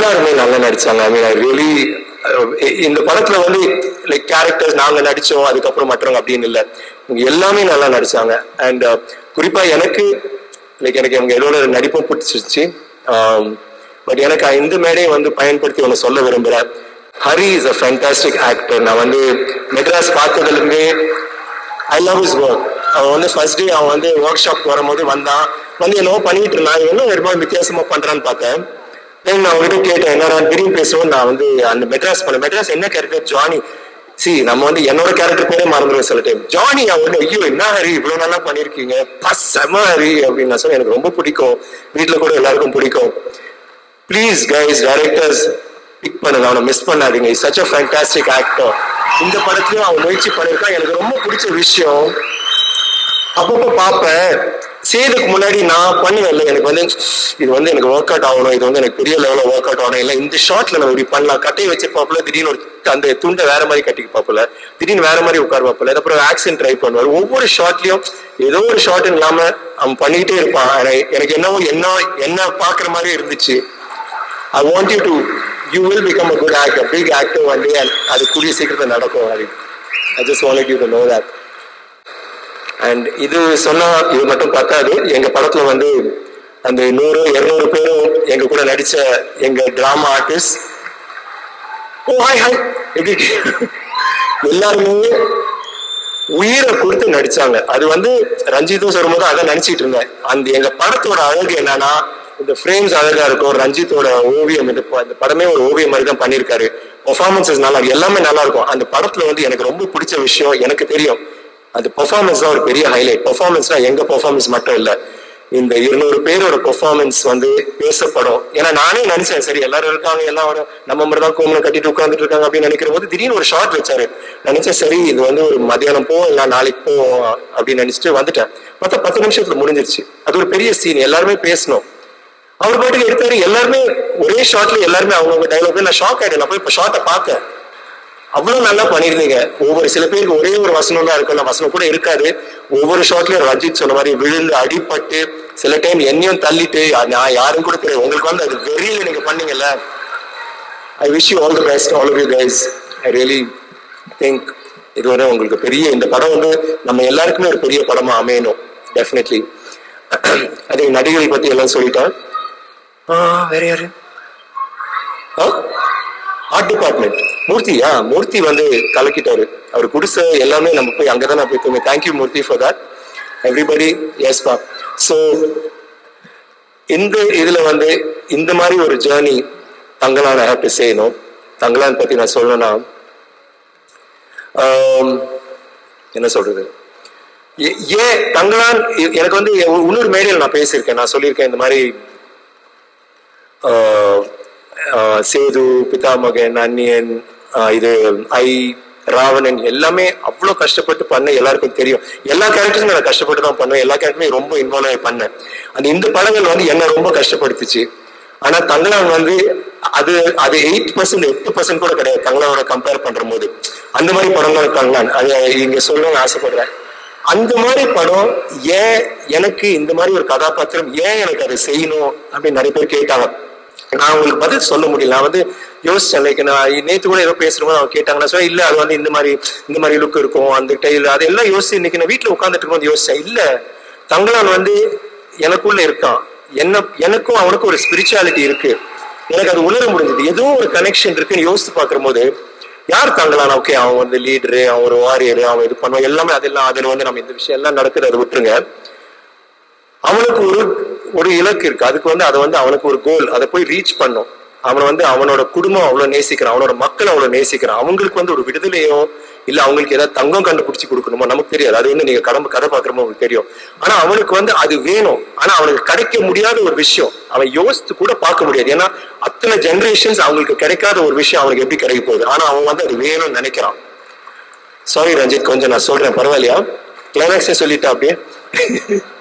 எல்லாருமே நல்லா நடிச்சாங்க. ஐ மீன் I really இந்த படத்துல வந்து லைக் கேரக்டர்ஸ் நாங்க நடிச்சோம் அதுக்கப்புறம் மற்றவங்க அப்படின்னு இல்லை. எல்லாமே நல்லா நடிச்சாங்க. அண்ட் uh, குறிப்பா எனக்கு லைக் எனக்கு அவங்க எல்லோட நடிப்பும் பிடிச்சிருச்சு. Um, பட் எனக்கு இந்த மேடையை வந்து பயன்படுத்தி ஒன்று சொல்ல விரும்புகிறேன் Hari is a fantastic actor நான் வந்து மெட்ராஸ் பார்த்ததுலேருந்தே ஐ லவ் இஸ் ஒர்க் அவன் வந்து ஃபர்ஸ்ட் டே அவன் வந்து ஒர்க் ஷாப் வரும்போது வந்தான். வந்து என்னவோ பண்ணிட்டு இருந்தான். என்ன ஒரு வித்தியாசமா பண்றான்னு பார்த்தேன். நான் அவங்ககிட்ட கேட்டேன் என்னடா திரும்பி பேசுவோம் நான் வந்து அந்த மெட்ராஸ் பண்ண மெட்ராஸ் என்ன கேரக்டர் ஜானி. சி நம்ம வந்து என்னோட கேரக்டர் பேரே மறந்துடுவோம் சில டைம் ஜானி அவன் ஐயோ என்ன ஹரி இவ்வளவு நல்லா பண்ணிருக்கீங்க பஸ் செம ஹரி அப்படின்னு நான் சொல்ல எனக்கு ரொம்ப பிடிக்கும். வீட்டுல கூட எல்லாருக்கும் பிடிக்கும். ப்ளீஸ் கைஸ் டைரக்டர்ஸ் பிக் பண்ணுங்க. அவனை மிஸ் பண்ணாதீங்க. Is such a fantastic actor இந்த படத்துலயும் அவன் முயற்சி பண்ணிருக்கான் எனக்கு ரொம்ப பிடிச்ச விஷயம் அப்பப்போ பார்ப்பேன். செய்யறதுக்கு முன்னாடி நான் பண்ணுவேன்ல. எனக்கு வந்து இது வந்து எனக்கு ஒர்க் அவுட் ஆகணும். இது வந்து எனக்கு பெரிய லெவலில் ஒர்க் அவுட் ஆகணும். இல்லை இந்த ஷார்ட்ல நம்ம இப்படி பண்ணலாம். கட்டையை வச்சிருப்பாப்புல திடீர்னு ஒரு அந்த துண்டை வேற மாதிரி கட்டிக்கு பார்ப்பல திடீர்னு வேற மாதிரி உட்காருவாப்புல அப்புறம் ஆக்சன் ட்ரை பண்ணுவார். ஒவ்வொரு ஷார்ட்லயும் ஏதோ ஒரு ஷார்ட் இல்லாம அவன் பண்ணிக்கிட்டே இருப்பான். எனக்கு- எனக்கு என்னவோ என்ன என்ன பாக்குற மாதிரி இருந்துச்சு. I want you to you will become a good actor big actor one day அது கூடிய சீக்கிரத்தில் நடக்கும். அது I just want you to know that and இது சொன்னா இது மட்டும் பத்தாது. எங்க படத்துல வந்து அந்த நூறு இருநூறு பேரும் எங்க கூட நடிச்ச எங்க drama artist oh hi hi எப்படி எல்லாருமே உயிரை கொடுத்து நடிச்சாங்க. அது வந்து ரஞ்சித்தும் சொல்லும்போது அதை நினைச்சிட்டு இருந்தேன். அந்த எங்க படத்தோட அழகு என்னன்னா இந்த ஃப்ரேம்ஸ் அழகா இருக்கும். ரஞ்சித்தோட ஓவியம் இந்த ப- படமே ஒரு ஓவியம் மாதிரி தான் பண்ணியிருக்காரு. பெர்ஃபார்மன்சஸ் நல்லா இருக்கும். எல்லாமே நல்லா இருக்கும். அந்த படத்துல வந்து எனக்கு ரொம்ப பிடிச்ச விஷயம் எனக்கு தெரியும். அது பெர்ஃபார்மன்ஸ் தான் ஒரு பெரிய ஹைலைட் பெர்ஃபார்மன்ஸ்னா எங்க பெர்ஃபார்மன்ஸ் மட்டும் இல்லை. இந்த இருநூறு பேரோட பெர்ஃபார்மன்ஸ் வந்து பேசப்படும். ஏன்னா நானே நினைச்சேன் சரி எல்லாரும் இருக்காங்க எல்லாம் நம்ம மாதிரி தான் கோமனை கட்டிட்டு உட்காந்துட்டு இருக்காங்க அப்படின்னு நினைக்கிற போது திடீர்னு ஒரு ஷார்ட் வச்சாரு. நினைச்சேன் சரி இது வந்து ஒரு மதியானம் போ இல்லை நாளைக்கு போ அப்படின்னு நினைச்சிட்டு வந்துட்டேன். மொத்தம் பத்து நிமிஷத்துல முடிஞ்சிருச்சு. அது ஒரு பெரிய சீன் எல்லாருமே பேசணும். அவர் பாட்டுக்கு எடுத்தாரு எல்லாருமே ஒரே ஷார்ட்ல எல்லாருமே அவங்கவுங்க டைலாக் நான் ஷாக் ஆயிட்டேன். நான் போய் இப்போ ஷார்ட்டை பார்த்தேன். அவ்வளவு நல்லா பண்ணிருந்தீங்க ஒவ்வொரு சில பேருக்கு ஒரே ஒரு வசனம் தான் இருக்கும். அந்த வசனம் கூட இருக்காது. ஒவ்வொரு ஷாட்லயும் ரஞ்சித் சொன்ன மாதிரி விழுந்து அடிபட்டு சில டைம் என்னையும் தள்ளிட்டு நான் யாரும் கூட தெரியாது. உங்களுக்கு வந்து அது வெறியில நீங்க பண்ணீங்கல்ல. I wish you all the best all of you guys I really think இதுவரை உங்களுக்கு பெரிய இந்த படம் வந்து நம்ம எல்லாருக்குமே ஒரு பெரிய படமா அமையணும். டெஃபினெட்லி அதே நடிகர்கள் பத்தி எல்லாம் சொல்லிட்டேன். ஆ, வேற யாரு? ஆர்ட் டிபார்ட்மெண்ட் மூர்த்தியா மூர்த்தி வந்து கலக்கிட்டாரு. அவர் குடிசை எல்லாமே நம்ம போய் அங்கதான் நான் போய் தூங்க thank you Murthy for that everybody எஸ்பா so இந்த இதுல வந்து இந்த மாதிரி ஒரு ஜேர்னி தங்கலான் ஹேவ் டு செய்யணும் தங்கலான் பத்தி நான் சொல்லணும்னா என்ன சொல்றது? ஏ- ஏன் தங்கலான் எனக்கு வந்து இன்னொரு மேடையில் நான் பேசியிருக்கேன். நான் சொல்லியிருக்கேன் இந்த மாதிரி ஆஹ் ஆஹ் சேது பிதாமகன் அந்நியன் இது ஐ ராவணன் எல்லாமே அவ்வளோ கஷ்டப்பட்டு பண்ண எல்லாருக்கும் தெரியும். எல்லா கேரக்டருமே நான் கஷ்டப்பட்டு தான் பண்ணுவேன். எல்லா கேரக்டருமே ரொம்ப இன்வால்வ் ஆகி பண்ணேன். அந்த இந்த படங்கள் வந்து என்ன ரொம்ப கஷ்டப்படுத்துச்சு. ஆனா தங்களான் வந்து அது அது எயிட் பர்சன்ட் எட்டு பர்சன்ட் கூட கிடையாது. தங்கலானோட கம்பேர் பண்ற போது அந்த மாதிரி படம் தான் தங்கலான் அது இங்க சொல்லணும்னு ஆசைப்படுறேன். அந்த மாதிரி படம் ஏன் எனக்கு இந்த மாதிரி ஒரு கதாபாத்திரம் ஏன் எனக்கு அதை செய்யணும் அப்படின்னு நிறைய பேர் கேட்டாங்க. நான் உங்களுக்கு பதில் சொல்ல முடியல. நான் வந்து யோசிச்சேன் லைக் நான் நேத்து கூட ஏதோ பேசுறோம் அவங்க கேட்டாங்க நான் சொன்னேன் இல்ல அது வந்து இந்த மாதிரி இந்த மாதிரி லுக் இருக்கும் அந்த டைல் அதெல்லாம் யோசிச்சு இன்னைக்கு நான் வீட்டுல உட்காந்துட்டு இருக்கும்போது யோசிச்சேன். இல்ல தங்களான் வந்து எனக்குள்ள இருக்கான். என்ன எனக்கும் அவனுக்கும் ஒரு ஸ்பிரிச்சுவாலிட்டி இருக்கு. எனக்கு அது உணர முடிஞ்சது. ஏதோ ஒரு கனெக்ஷன் இருக்குன்னு யோசிச்சு பார்க்குற போது யார் தாங்கலாம் ஓகே அவன் வந்து லீடரு அவன் ஒரு வாரியரு அவன் இது பண்ணுவான். எல்லாமே அதெல்லாம் அதில் வந்து நம்ம இந்த விஷயம் எல்லாம் நடக்குது அதை விட்டுருங்க. அவனுக்கு ஒரு ஒரு இலக்கு இருக்கு. அதுக்கு வந்து அதை வந்து அவனுக்கு ஒரு கோல் அதை போய் ரீச் பண்ணும். அவனை வந்து அவனோட குடும்பம் அவ்வளவு நேசிக்கிறான். அவனோட மக்கள் அவ்வளவு நேசிக்கிறான். அவங்களுக்கு வந்து ஒரு விடுதலையோ இல்ல அவங்களுக்கு ஏதாவது தங்கம் கண்டுபிடிச்சு கொடுக்கணுமோ நமக்கு தெரியாது. அது வந்து நீங்க கடம்பு கதை பாக்குறமோ உங்களுக்கு தெரியும். ஆனா அவனுக்கு வந்து அது வேணும். ஆனா அவனுக்கு கிடைக்க முடியாத ஒரு விஷயம். அவன் யோசித்து கூட பார்க்க முடியாது. ஏன்னா அத்தனை ஜென்ரேஷன்ஸ் அவங்களுக்கு கிடைக்காத ஒரு விஷயம் அவனுக்கு எப்படி கிடைக்க போகுது? ஆனா அவன் வந்து அது வேணும்னு நினைக்கிறான். சாரி ரஞ்சித் கொஞ்சம் நான் சொல்றேன். பரவாயில்லையா? கிளைமேக்ஸே சொல்லிட்டா அப்படியே?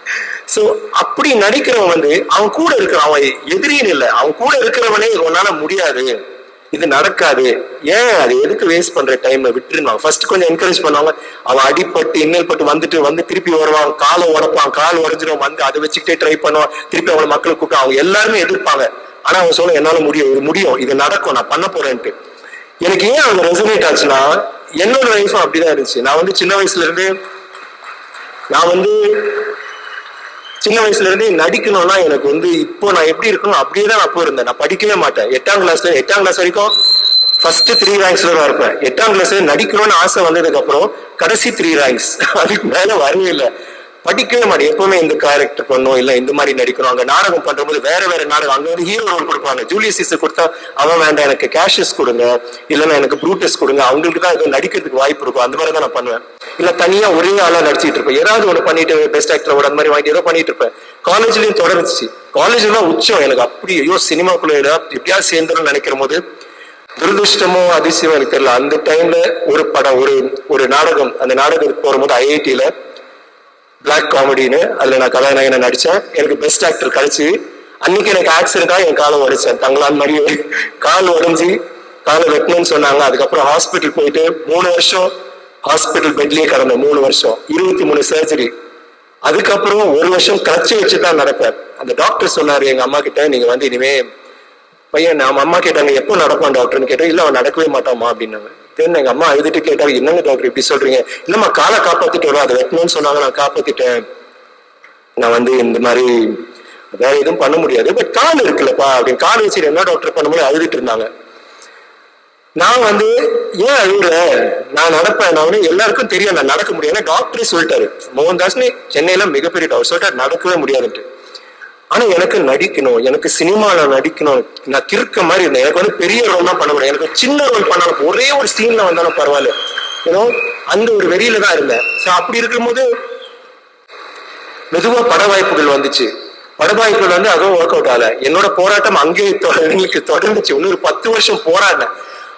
சோ அப்படி நடிக்கிறவன் வந்து அவன் கூட இருக்கிற அவன் எதிரின்னு இல்லை. அவன் கூட இருக்கிறவனே உன்னால முடியாது. இது நடக்காது. ஏன்? அது எதுக்கு வேஸ்ட் பண்ற டைமை விட்டுருவாங்க ஃபர்ஸ்ட் கொஞ்சம் என்கரேஜ் பண்ணுவாங்க. அவன் அடிப்பட்டு இன்னல் பட்டு வந்துட்டு வந்து திருப்பி வருவான். காலை உடப்பான். கால் உடஞ்சிரும். வந்து அதை வச்சுக்கிட்டே ட்ரை பண்ணுவான். திருப்பி அவனை மக்களை கூப்பிட்டு அவங்க எல்லாருமே எதிர்ப்பாங்க. ஆனா அவன் சொல்ல என்னால முடியும். இது முடியும். இது நடக்கும். நான் பண்ண போறேன்ட்டு. எனக்கு ஏன் அவங்க ரெசனேட் ஆச்சுன்னா என்னோட லைஃபும் அப்படிதான் இருந்துச்சு. நான் வந்து சின்ன வயசுல இருந்து நான் வந்து சின்ன வயசுல இருந்தே நடிக்கணும்னா எனக்கு வந்து இப்போ நான் எப்படி இருக்கணும் அப்படியே தான் நான் போயிருந்தேன். நான் படிக்கவே மாட்டேன். எட்டாம் கிளாஸ்ல எட்டாம் கிளாஸ் வரைக்கும் ஃபர்ஸ்ட் த்ரீ ரேங்க்ஸ்ல தான் இருப்பேன். எட்டாம் கிளாஸ்ல நடிக்கணும்னு ஆசை வந்ததுக்கு அப்புறம் கடைசி த்ரீ ரேங்க்ஸ் அதுக்கு மேல வரவே இல்லை. படிக்கவே மாட்டேன். எப்பவுமே இந்த கேரக்டர் பண்ணும் இல்ல இந்த மாதிரி நடிக்கணும் அங்க நாடகம் பண்றபோது வேற வேற நாடகம். அங்க வந்து ஹீரோ ரோல் கொடுப்பாங்க. ஜூலியஸ் சீசர் கொடுத்தா அவன் வேண்டாம் எனக்கு கேஷஸ் கொடுங்க. இல்லைன்னா எனக்கு ப்ரூட்டஸ் கொடுங்க. அவங்களுக்கு தான் இது நடிக்கிறதுக்கு வாய்ப்பு இருக்கும். அந்த மாதிரி தான் நான் பண்ணுவேன். இல்ல தனியா ஒரே ஆளா நடிச்சிட்டு இருப்பேன். ஏதாவது ஒண்ணு பண்ணிட்டு பெஸ்ட் ஆக்டர் அந்த மாதிரி வாங்கிட்டு ஏதோ பண்ணிட்டு இருப்பேன். காலேஜ்லயும் தொடர்ந்துச்சு. காலேஜ்ல தான் உச்சம். எனக்கு அப்படி ஐயோ சினிமாக்குள்ள எப்படியாவது சேர்ந்துடும் நினைக்கிற போது துரதிருஷ்டமோ அதிசயமோ எனக்கு தெரியல. அந்த டைம்ல ஒரு படம் ஒரு ஒரு நாடகம். அந்த நாடகத்துக்கு போகும்போது ஐஐடியில பிளாக் காமெடின்னு அதுல நான் கதாநாயகனை நடிச்சேன். எனக்கு பெஸ்ட் ஆக்டர் கழிச்சு அன்னைக்கு எனக்கு ஆக்சிடென்டா என் காலை உடைச்சேன். தங்களால் மாதிரி கால் உடைஞ்சி காலை வெட்டணும்னு சொன்னாங்க. அதுக்கப்புறம் ஹாஸ்பிட்டல் போயிட்டு மூணு வருஷம் ஹாஸ்பிட்டல் பெட்லயே கடந்த மூணு வருஷம். இருபத்தி மூணு சர்ஜரி அதுக்கப்புறம் ஒரு வருஷம் கிளச்சி வச்சு தான் நடப்பேன். அந்த டாக்டர் சொன்னாரு எங்க அம்மா கிட்ட நீங்க வந்து இனிமே பையன் நம்ம அம்மா கேட்டாங்க எப்போ நடப்பான் டாக்டர்னு கேட்டேன். இல்ல அவன் நடக்கவே மாட்டாமா அப்படின்னாங்க. அப்படின்னு எங்க அம்மா அழுதுட்டு கேட்டாங்க என்னங்க டாக்டர் இப்படி சொல்றீங்க? இல்லம்மா காலை காப்பாத்திட்டு வரும் அதை வெட்டணும்னு சொன்னாங்க நான் காப்பாத்திட்டேன். நான் வந்து இந்த மாதிரி வேற எதுவும் பண்ண முடியாது. பட் கால் இருக்குல்லப்பா அப்படின்னு. கால் வச்சு என்ன டாக்டர் பண்ணும்போது அழுதுட்டு இருந்தாங்க. நான் வந்து ஏன் அழுகுற நான் நடப்பேன். நான் வந்து எல்லாருக்கும் தெரியும். நான் நடக்க முடியாது டாக்டரே சொல்லிட்டாரு. மோகன்தாஸ்னு சென்னையில மிகப்பெரிய டாக்டர் சொல்லிட்டாரு நடக்கவே முடியாதுன்ட்டு. ஆனா எனக்கு நடிக்கணும். எனக்கு சினிமால நடிக்கணும். நான் கிறுக்க மாதிரி இருந்தேன். எனக்கு வந்து பெரிய ரோல் தான் பண்ண முடியும். எனக்கு சின்ன ரோல் பண்ணாலும் ஒரே ஒரு சீன்ல வந்தாலும் பரவாயில்ல. ஏன்னோ அந்த ஒரு வெறியில தான் இருந்தேன். ஸோ அப்படி இருக்கும்போது மெதுவா பட வாய்ப்புகள் வந்துச்சு. பட வாய்ப்புகள் வந்து அதுவும் ஒர்க் அவுட் ஆகல. என்னோட போராட்டம் அங்கேயே எங்களுக்கு தொடர்ந்துச்சு. இன்னொரு பத்து வருஷம் போராடினேன்.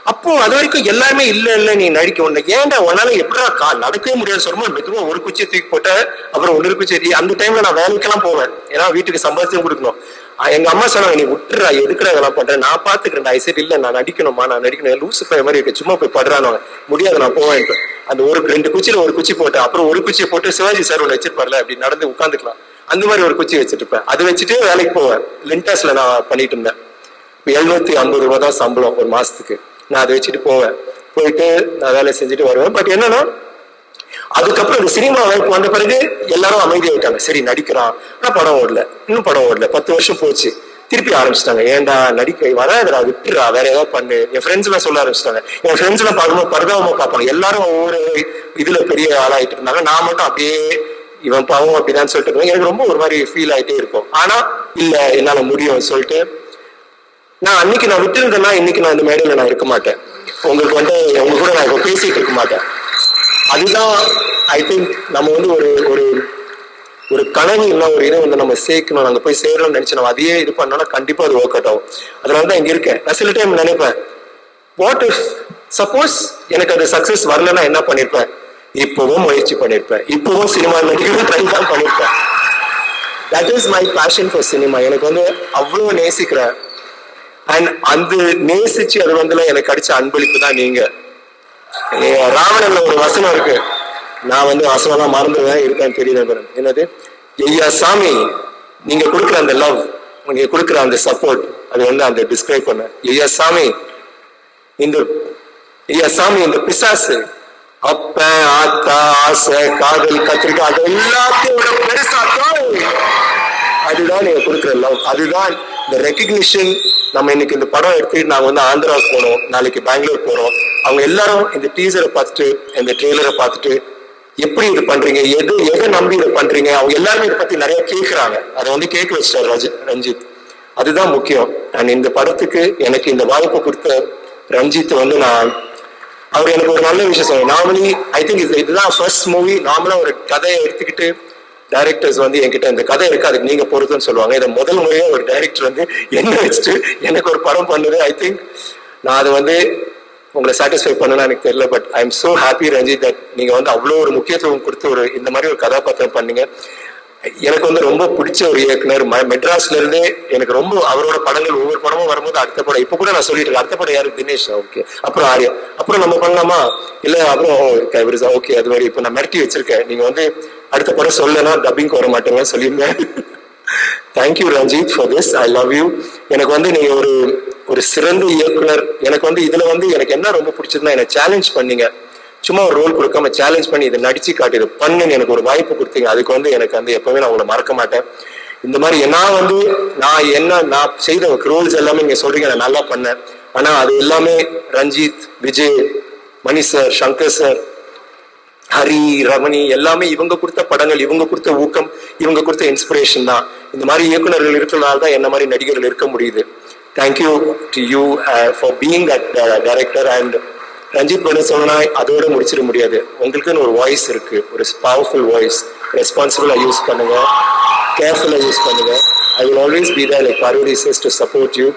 அப்போ அது வரைக்கும் எல்லாமே இல்ல இல்ல நீ நடிக்க ஒண்ணு ஏன்டா உன்னால எப்படா கா நடக்கவே முடியாது சொல்லுமா? மெதுவா ஒரு குச்சியை தூக்கி போட்ட அப்புறம் ஒன்று குச்சி அந்த டைம்ல நான் வேலைக்கெல்லாம் போவேன். ஏன்னா வீட்டுக்கு சம்பாதிச்சும் கொடுக்கணும். எங்க அம்மா சொன்னாங்க நீ விட்டுறா எதுக்குடா இதெல்லாம் பண்றேன் நான் பாத்துக்கிறேன் ஐ சரி இல்ல நான் நடிக்கணுமா நான் நடிக்கணும். லூசு பைய மாதிரி இருக்கு சும்மா போய் படுறானு முடியாது நான் போவேன். அந்த ஒரு ரெண்டு குச்சியில ஒரு குச்சி போட்டேன் அப்புறம் ஒரு குச்சியை போட்டு சிவாஜி சார் ஒன்று வச்சிருப்பார்ல அப்படி நடந்து உட்காந்துக்கலாம் அந்த மாதிரி ஒரு குச்சி வச்சுட்டு இருப்பேன் அதை வச்சுட்டு வேலைக்கு போவேன். லிண்டாஸ்ல நான் பண்ணிட்டு இருந்தேன். இப்போ எழுநூத்தி ஐம்பது ரூபா தான் சம்பளம் ஒரு மாசத்துக்கு. நான் அதை வச்சுட்டு போவேன். போயிட்டு நான் வேலை செஞ்சுட்டு வருவேன். பட் என்னன்னா அதுக்கப்புறம் இந்த சினிமா வாய்ப்பு வந்த பிறகு எல்லாரும் அமைதியாயிட்டாங்க சரி நடிக்கிறான். ஆனால் படம் ஓடல. இன்னும் படம் ஓடல. பத்து வருஷம் போச்சு. திருப்பி ஆரம்பிச்சிட்டாங்க. ஏன்டா நடிக்க வராதுடா விட்டுறா வேற ஏதாவது பண்ணு. என் ஃப்ரெண்ட்ஸ் எல்லாம் சொல்ல ஆரம்பிச்சிட்டாங்க. என் ஃப்ரெண்ட்ஸ் எல்லாம் பார்க்கும்போது பரிதாபமா பார்ப்பாங்க. எல்லாரும் ஒவ்வொரு இதுல பெரிய ஆளாயிட்டு இருந்தாங்க. நான் மட்டும் அப்படியே இவன் பாவம் அப்படிதான் சொல்லிட்டு இருந்தேன். எனக்கு ரொம்ப ஒரு மாதிரி ஃபீல் ஆயிட்டே இருக்கும். ஆனா இல்ல என்னால முடியும் சொல்லிட்டு நான் அன்னைக்கு நான் விட்டுருந்தேன்னா இன்னைக்கு நான் இந்த மேடையில நான் இருக்க மாட்டேன். உங்களுக்கு வந்து உங்க கூட நான் இப்போ பேசிட்டு இருக்க மாட்டேன். அதுதான் ஐ திங்க் நம்ம வந்து ஒரு ஒரு ஒரு கனவு இல்லை ஒரு இதை வந்து நம்ம சேர்க்கணும். அங்க போய் சேரணும்னு நினைச்சு நம்ம அதையே இது பண்ணோம்னா கண்டிப்பா அது ஒர்க் அவுட் ஆகும். அதனால தான் இங்க இருக்கேன். நான் சில டைம் நினைப்பேன் வாட் இஃப் சப்போஸ் எனக்கு அது சக்சஸ் வரலன்னா என்ன பண்ணிருப்பேன்? இப்பவும் முயற்சி பண்ணிருப்பேன். இப்பவும் சினிமா நடிக்கணும் ட்ரை தான் பண்ணிருப்பேன். That is my passion for cinema எனக்கு வந்து அவ்வளவு நேசிக்கிறேன். அண்ட் அந்த நேசிச்சு அது வந்து எனக்கு கிடைச்ச அன்பளிப்பு தான் நீங்க ராவணன்ல ஒரு வசனம் இருக்கு. நான் வந்து வசனம் மறந்துடுவேன் இருக்கான்னு தெரியல என்னது? ஐயா சாமி நீங்க கொடுக்குற அந்த லவ் நீங்க கொடுக்குற அந்த சப்போர்ட் அது வந்து அந்த டிஸ்கிரைப் பண்ண. ஐயா சாமி இந்த ஐயா சாமி இந்த பிசாசு அப்ப ஆத்தா ஆசை காதல் கத்திரிக்காய் அது எல்லாத்தையும் பெருசா அதுதான் நீங்க கொடுக்குற லவ் அதுதான் இந்த ரெக்கக்னிஷன் நம்ம இன்னைக்கு இந்த படம் எடுத்துட்டு நாங்கள் வந்து ஆந்திராவுக்கு போனோம் நாளைக்கு பெங்களூர் போறோம் அவங்க எல்லாரும் இந்த டீசரை பார்த்துட்டு இந்த ட்ரெய்லரை பார்த்துட்டு எப்படி இது பண்றீங்க எது எதை நம்பி இதை பண்றீங்க அவங்க எல்லாருமே இதை பத்தி நிறைய கேக்குறாங்க. அதை வந்து கேட்க வச்சிட்டார் ரஜி ரஞ்சித். அதுதான் முக்கியம். நான் இந்த படத்துக்கு எனக்கு இந்த வாய்ப்பு கொடுத்த ரஞ்சித் வந்து நான் அவர் எனக்கு ஒரு நல்ல விஷயம் சொல்லுவேன் நார்மலி ஐ திங்க் இது இதுதான் ஃபர்ஸ்ட் மூவி நார்மலா ஒரு கதையை எடுத்துக்கிட்டு டைரக்டர்ஸ் வந்து என்கிட்ட இந்த கதை இருக்கு அதுக்கு நீங்க பொறுத்துன்னு சொல்லுவாங்க. இதை முதல் முறையே ஒரு டைரக்டர் வந்து என்ன வச்சுட்டு எனக்கு ஒரு படம் பண்ணுது. ஐ திங்க் நான் அதை வந்து உங்களை சாட்டிஸ்ஃபை பண்ணனா எனக்கு தெரியல but I am so happy Ranjith that நீங்க வந்து அவ்வளோ ஒரு முக்கியத்துவம் கொடுத்து ஒரு இந்த மாதிரி ஒரு கதாபாத்திரம் பண்ணீங்க. எனக்கு வந்து ரொம்ப பிடிச்ச ஒரு இயக்குனர். ம- மெட்ராஸ்ல இருந்தே எனக்கு ரொம்ப அவரோட படங்கள் ஒவ்வொரு படமும் வரும்போது அடுத்த படம். இப்ப கூட நான் சொல்லிட்டு இருக்கேன். அடுத்த படம் யாரு? தினேஷ். ஓகே. அப்புறம் ஆர்யா. அப்புறம் நம்ம பண்ணலாமா? இல்ல அப்புறம் ஓகே அது மாதிரி இப்ப நான் மிரட்டி வச்சிருக்கேன். நீங்க வந்து அடுத்த படம் சொல்லனா டப்பிங் வர மாட்டேங்கன்னு சொல்லியிருந்தேன் thank you Ranjith for this I love you எனக்கு வந்து நீங்க ஒரு ஒரு சிறந்த இயக்குனர். எனக்கு வந்து இதுல வந்து எனக்கு என்ன ரொம்ப பிடிச்சதுன்னா என்னை சேலஞ்ச் பண்ணீங்க. சும்மா ஒரு ரோல் கொடுக்காம சேலஞ்ச் பண்ணி இதை நடிச்சு காட்டி இதை பண்ணுன்னு எனக்கு ஒரு வாய்ப்பு கொடுத்தீங்க. அதுக்கு வந்து எனக்கு வந்து எப்பவுமே நான் உங்களை மறக்க மாட்டேன். இந்த மாதிரி நான் வந்து நான் என்ன நான் செய்த ரோல்ஸ் எல்லாமே நீங்க சொல்றீங்க நான் நல்லா பண்ணேன். ஆனா அது எல்லாமே ரஞ்சித் விஜய் மணி சார் சங்கர் சார் ஹரி ரமணி எல்லாமே இவங்க கொடுத்த படங்கள் இவங்க கொடுத்த ஊக்கம் இவங்க கொடுத்த இன்ஸ்பிரேஷன் தான். இந்த மாதிரி இயக்குனர்கள் இருக்கிறனால தான் என்ன மாதிரி நடிகர்கள் இருக்க முடியுது. Thank you to you for being at director and Ranjith பண்ண சொன்னா அதோட முடிச்சிட முடியாது. உங்களுக்குன்னு ஒரு வாய்ஸ் இருக்கு. ஒரு பவர்ஃபுல் வாய்ஸ் ரெஸ்பான்சிபிளா யூஸ் பண்ணுங்க. கேர்ஃபுல்லா யூஸ் பண்ணுங்க. I will always be there like Parvathy sis to support you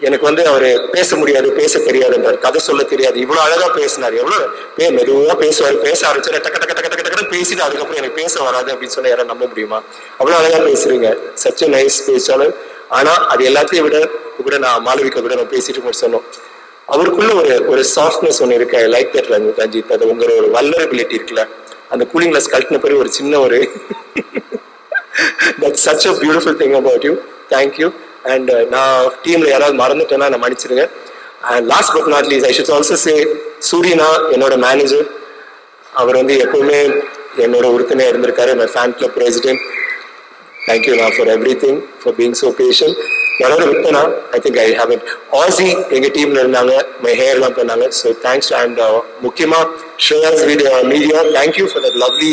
எனக்கு வந்து அவரு பேச முடியாது பேச தெரியாதுன்றார். கதை சொல்ல தெரியாது. இவ்வளவு அழகா பேசினார். எவ்வளவு? பே மெதுவா பேசுவார். பேச ஆரம்பிச்சாரு. டக்கு டக்கு டக்கு டக்கு டக்கு பேசிட்டு அதுக்கப்புறம் எனக்கு பேச வராது அப்படின்னு சொன்னா யாரும் நம்ப முடியுமா? அவ்வளவு அழகா பேசுறீங்க. சச் நைஸ் பேச்சாளர். ஆனா அது எல்லாத்தையும் விட கூட நான் மாளவிகா கூட நான் பேசிட்டு கூட சொன்னோம். அவருக்குள்ள ஒரு ஒரு சாஃப்ட்னஸ் ஒன்று இருக்கு. லைக் தட் ரஞ்சித் அது உங்க ஒரு வல்லரபிலிட்டி இருக்குல்ல. அந்த கூலிங் கிளாஸ் கழட்டின பிறகு ஒரு சின்ன ஒரு that such a beautiful thing about you thank you and uh, நான் டீம்ல யாராவது மறந்துட்டேன்னா நான் மன்னிச்சிருங்க and last but not least I should also say சூரியனா என்னோட மேனேஜர் அவர் வந்து எப்பவுமே என்னோட உறுப்பினர் இருந்திருக்காரு my fan club president thank you நான் for everything for being so passion யாரோட விட்டனா I think I have it ஆசி எங்கள் டீம்ல இருந்தாங்க மை ஹேர்லாம் பண்ணாங்க. ஸோ தேங்க்ஸ் அண்ட் முக்கியமாக shares video media thank you for that lovely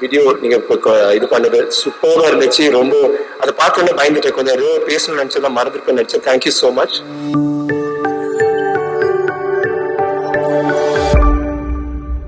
video நீங்க இப்போ இது பண்ணது சூப்பராக இருந்துச்சு. ரொம்ப அதை பார்த்தோன்னே பயந்துட்டேன். கொஞ்சம் பேசணும்னு நினைச்சதான் மறந்துருப்பேன் நினைச்சேன். Thank you so much